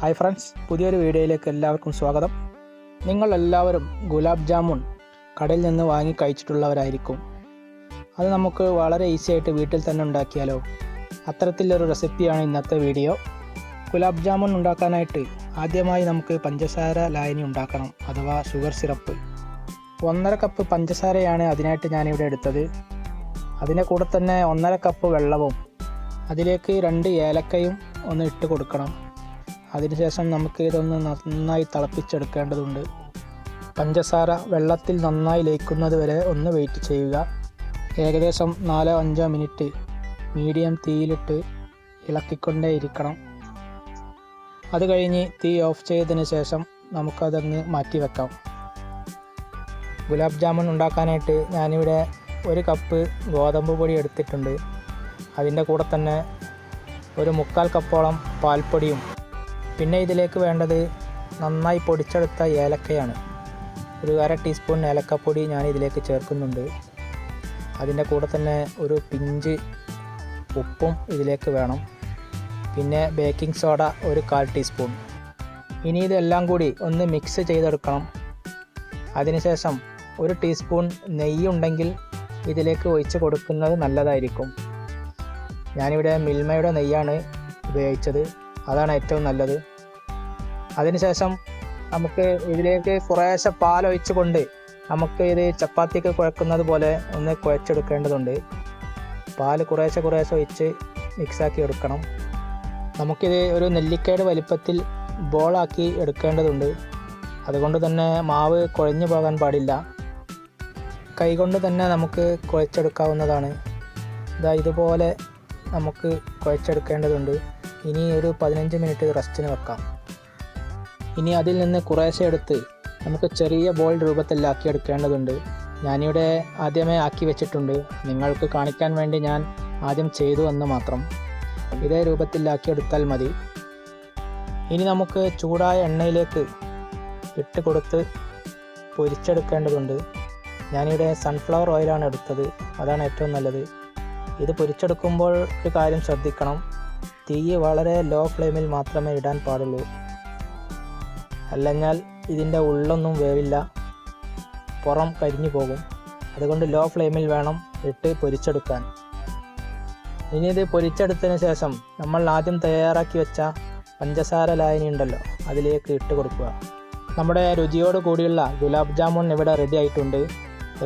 Hi friends പുതിയൊരു വീഡിയോയിലേക്ക് എല്ലാവർക്കും സ്വാഗതം. നിങ്ങൾ എല്ലാവരും ഗുലാബ് ജാമുൻ കടയിൽ നിന്ന് വാങ്ങി കഴിച്ചിട്ടുള്ളവരായിരിക്കും. അത് നമുക്ക് വളരെ ഈസി ആയിട്ട് വീട്ടിൽ തന്നെ ഉണ്ടാക്കിയാലോ? അത്തരത്തിലൊരു റെസിപ്പിയാണ് ഇന്നത്തെ വീഡിയോ. ഗുലാബ് ജാമുൻ ഉണ്ടാക്കാനായിട്ട് ആദ്യമായി നമുക്ക് പഞ്ചസാര ലായനി ഉണ്ടാക്കണം അഥവാ ഷുഗർ സിറപ്പ് ഒന്നര കപ്പ് പഞ്ചസാരയാണ് അതിനായിട്ട് ഞാനിവിടെ എടുത്തത്. അതിന്റെ കൂടെ തന്നെ ഒന്നര കപ്പ് വെള്ളവും അതിലേക്ക് രണ്ട് ഏലക്കയും ഒന്ന് ഇട്ട് കൊടുക്കണം. അതിനുശേഷം നമുക്ക് ഇതൊന്ന് നന്നായി തിളപ്പിച്ചെടുക്കേണ്ടതുണ്ട്. പഞ്ചസാര വെള്ളത്തിൽ നന്നായി ലയിക്കുന്നത് വരെ ഒന്ന് വെയിറ്റ് ചെയ്യുക. ഏകദേശം നാലോ അഞ്ചോ മിനിറ്റ് മീഡിയം തീയിലിട്ട് ഇളക്കിക്കൊണ്ടേ ഇരിക്കണം. അത് കഴിഞ്ഞ് തീ ഓഫ് ചെയ്തതിന് ശേഷം നമുക്കതങ്ങ് മാറ്റി വെക്കാം. ഗുലാബ് ജാമുൻ ഉണ്ടാക്കാനായിട്ട് ഞാനിവിടെ ഒരു കപ്പ് ഗോതമ്പ് പൊടി എടുത്തിട്ടുണ്ട്. അതിന്റെ കൂടെ തന്നെ ഒരു മുക്കാൽ കപ്പോളം പാൽപ്പൊടിയും പിന്നെ ഇതിലേക്ക് വേണ്ടത് നന്നായി പൊടിച്ചെടുത്ത ഏലക്കയാണ്. ഒരു അര ടീസ്പൂൺ ഏലക്കപ്പൊടി ഞാൻ ഇതിലേക്ക് ചേർക്കുന്നുണ്ട്. അതിന്റെ കൂടെ തന്നെ ഒരു പിഞ്ച് ഉപ്പും ഇതിലേക്ക് വേണം. പിന്നെ ബേക്കിംഗ് സോഡ ഒരു കാൽ ടീസ്പൂൺ. ഇനി ഇതെല്ലാം കൂടി ഒന്ന് മിക്സ് ചെയ്തെടുക്കണം. അതിനുശേഷം ഒരു ടീസ്പൂൺ നെയ്യുണ്ടെങ്കിൽ ഇതിലേക്ക് ഒഴിച്ച് കൊടുക്കുന്നത് നല്ലതായിരിക്കും. ഞാനിവിടെ മിൽമയുടെ നെയ്യാണ് ഉപയോഗിച്ചത്. അതാണ് ഏറ്റവും നല്ലത്. അതിനുശേഷം നമുക്ക് ഇതിലേക്ക് കുറേശ്ശെ പാലൊഴിച്ച് കൊണ്ട് നമുക്ക് ഇത് ചപ്പാത്തിക്ക് കുഴക്കുന്നത് പോലെ ഒന്ന് കുഴച്ചെടുക്കേണ്ടതുണ്ട്. പാൽ കുറേശ്ശെ കുറേശ്ശെ ഒഴിച്ച് മിക്സാക്കി എടുക്കണം. നമുക്കിത് ഒരു നെല്ലിക്കയുടെ വലിപ്പത്തിൽ ബോളാക്കി എടുക്കേണ്ടതുണ്ട്. അതുകൊണ്ട് തന്നെ മാവ് കുഴഞ്ഞു പോകാൻ പാടില്ല. കൈകൊണ്ട് തന്നെ നമുക്ക് കുഴച്ചെടുക്കാവുന്നതാണ്. ഇതാ ഇതുപോലെ നമുക്ക് കുഴച്ചെടുക്കേണ്ടതുണ്ട്. ഇനി ഒരു പതിനഞ്ച് മിനിറ്റ് റെസ്റ്റിന് വെക്കാം. ഇനി അതിൽ നിന്ന് കുറേശ്ശെ എടുത്ത് നമുക്ക് ചെറിയ ബോൾ രൂപത്തിലാക്കി എടുക്കേണ്ടതുണ്ട്. ഞാനിവിടെ ആദ്യമേ ആക്കി വെച്ചിട്ടുണ്ട്. നിങ്ങൾക്ക് കാണിക്കാൻ വേണ്ടി ഞാൻ ആദ്യം ചെയ്തു എന്ന് മാത്രം. ഇതേ രൂപത്തിലാക്കി എടുത്താൽ മതി. ഇനി നമുക്ക് ചൂടായ എണ്ണയിലേക്ക് ഇട്ട് കൊടുത്ത് പൊരിച്ചെടുക്കേണ്ടതുണ്ട്. ഞാനിവിടെ സൺഫ്ലവർ ഓയിലാണ് എടുത്തത്. അതാണ് ഏറ്റവും നല്ലത്. ഇത് പൊരിച്ചെടുക്കുമ്പോൾ ഒരു കാര്യം ശ്രദ്ധിക്കണം. തീ വളരെ ലോ ഫ്ലെയിമിൽ മാത്രമേ ഇടാൻ പാടുള്ളൂ. അല്ലെങ്കിൽ ഇതിന്റെ ഉള്ളൊന്നും വേവില്ല. പുറം കരിഞ്ഞു പോകും. അതുകൊണ്ട് ലോ ഫ്ലെയിമിൽ വേണം ഇട്ട് പൊരിച്ചെടുക്കാൻ. ഇനി ഇത് പൊരിച്ചെടുത്തതിന് ശേഷം നമ്മൾ ആദ്യം തയ്യാറാക്കി വെച്ച പഞ്ചസാര ലായനി ഉണ്ടല്ലോ അതിലേക്ക് ഇട്ട് കൊടുക്കുക. നമ്മുടെ രുചിയോട് കൂടിയുള്ള ഗുലാബ് ജാമുൻ ഇവിടെ റെഡി ആയിട്ടുണ്ട്.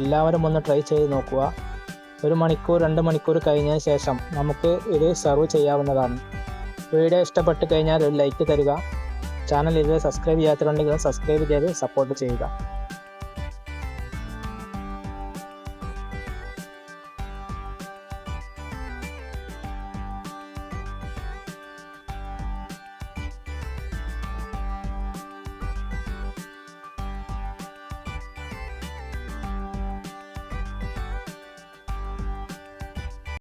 എല്ലാവരും ഒന്ന് ട്രൈ ചെയ്ത് നോക്കുക. ഒരു മണിക്കൂർ രണ്ട് മണിക്കൂർ കഴിഞ്ഞതിന് ശേഷം നമുക്ക് ഇത് സെർവ് ചെയ്യാവുന്നതാണ്. വീഡിയോ ഇഷ്ടപ്പെട്ട് കഴിഞ്ഞാൽ ഒരു ലൈക്ക് തരിക. ചാനൽ ഇതുവരെ സബ്സ്ക്രൈബ് ചെയ്യാത്തവരുണ്ടെങ്കിൽ സബ്സ്ക്രൈബ് ചെയ്ത് സപ്പോർട്ട് ചെയ്യുക.